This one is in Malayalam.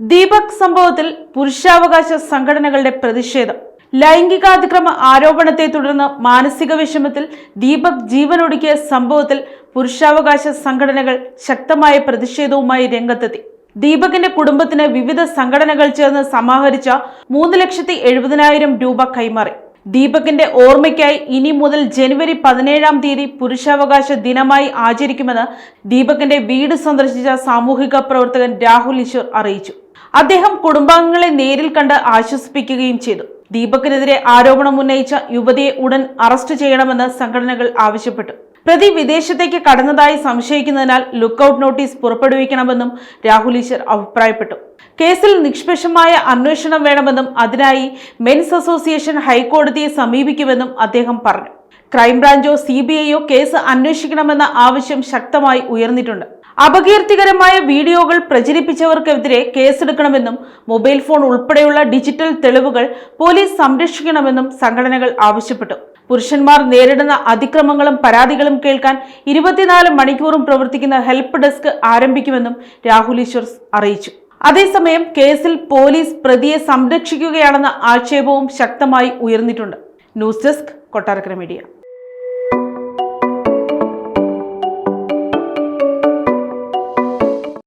ദീപക് സംഭവത്തിൽ പുരുഷാവകാശ സംഘടനകളുടെ പ്രതിഷേധം. ലൈംഗികാതിക്രമ ആരോപണത്തെ തുടർന്ന് മാനസിക വിഷമത്തിൽ ദീപക് ജീവനൊടുക്കിയ സംഭവത്തിൽ പുരുഷാവകാശ സംഘടനകൾ ശക്തമായ പ്രതിഷേധവുമായി രംഗത്തെത്തി. ദീപകിന്റെ കുടുംബത്തിന് വിവിധ സംഘടനകൾ ചേർന്ന് സമാഹരിച്ച മൂന്ന് ലക്ഷത്തി എഴുപതിനായിരം രൂപ കൈമാറി. ദീപകിന്റെ ഓർമ്മയ്ക്കായി ഇനി മുതൽ ജനുവരി പതിനേഴാം തീയതി പുരുഷാവകാശ ദിനമായി ആചരിക്കുമെന്ന് ദീപകിന്റെ വീട് സന്ദർശിച്ച സാമൂഹിക പ്രവർത്തകൻ രാഹുൽ ഈശ്വർ അറിയിച്ചു. അദ്ദേഹം കുടുംബാംഗങ്ങളെ നേരിൽ കണ്ട് ആശ്വസിപ്പിക്കുകയും ചെയ്തു. ദീപകിനെതിരെ ആരോപണം ഉന്നയിച്ച യുവതിയെ ഉടൻ അറസ്റ്റ് ചെയ്യണമെന്ന് സംഘടനകൾ ആവശ്യപ്പെട്ടു. പ്രതി വിദേശത്തേക്ക് കടന്നതായി സംശയിക്കുന്നതിനാൽ ലുക്കൌട്ട് നോട്ടീസ് പുറപ്പെടുവിക്കണമെന്നും രാഹുൽ ഈശ്വർ അഭിപ്രായപ്പെട്ടു. കേസിൽ നിഷ്പക്ഷമായ അന്വേഷണം വേണമെന്നും അതിനായി മെൻസ് അസോസിയേഷൻ ഹൈക്കോടതിയെ സമീപിക്കുമെന്നും അദ്ദേഹം പറഞ്ഞു. ക്രൈംബ്രാഞ്ചോ സി കേസ് അന്വേഷിക്കണമെന്ന ആവശ്യം ശക്തമായി ഉയർന്നിട്ടുണ്ട്. അപകീർത്തികരമായ വീഡിയോകൾ പ്രചരിപ്പിച്ചവർക്കെതിരെ കേസെടുക്കണമെന്നും മൊബൈൽ ഫോൺ ഉൾപ്പെടെയുള്ള ഡിജിറ്റൽ തെളിവുകൾ പോലീസ് സംരക്ഷിക്കണമെന്നും സംഘടനകൾ ആവശ്യപ്പെട്ടു. പുരുഷന്മാർ നേരിടുന്ന അതിക്രമങ്ങളും പരാതികളും കേൾക്കാൻ ഇരുപത്തിനാല് മണിക്കൂറും പ്രവർത്തിക്കുന്ന ഹെൽപ്പ് ഡെസ്ക് ആരംഭിക്കുമെന്നും രാഹുൽ ഈശ്വർ അറിയിച്ചു. അതേസമയം കേസിൽ പോലീസ് പ്രതിയെ സംരക്ഷിക്കുകയാണെന്ന ആക്ഷേപവും ശക്തമായി ഉയർന്നിട്ടുണ്ട്. News desk Kottarakkara media.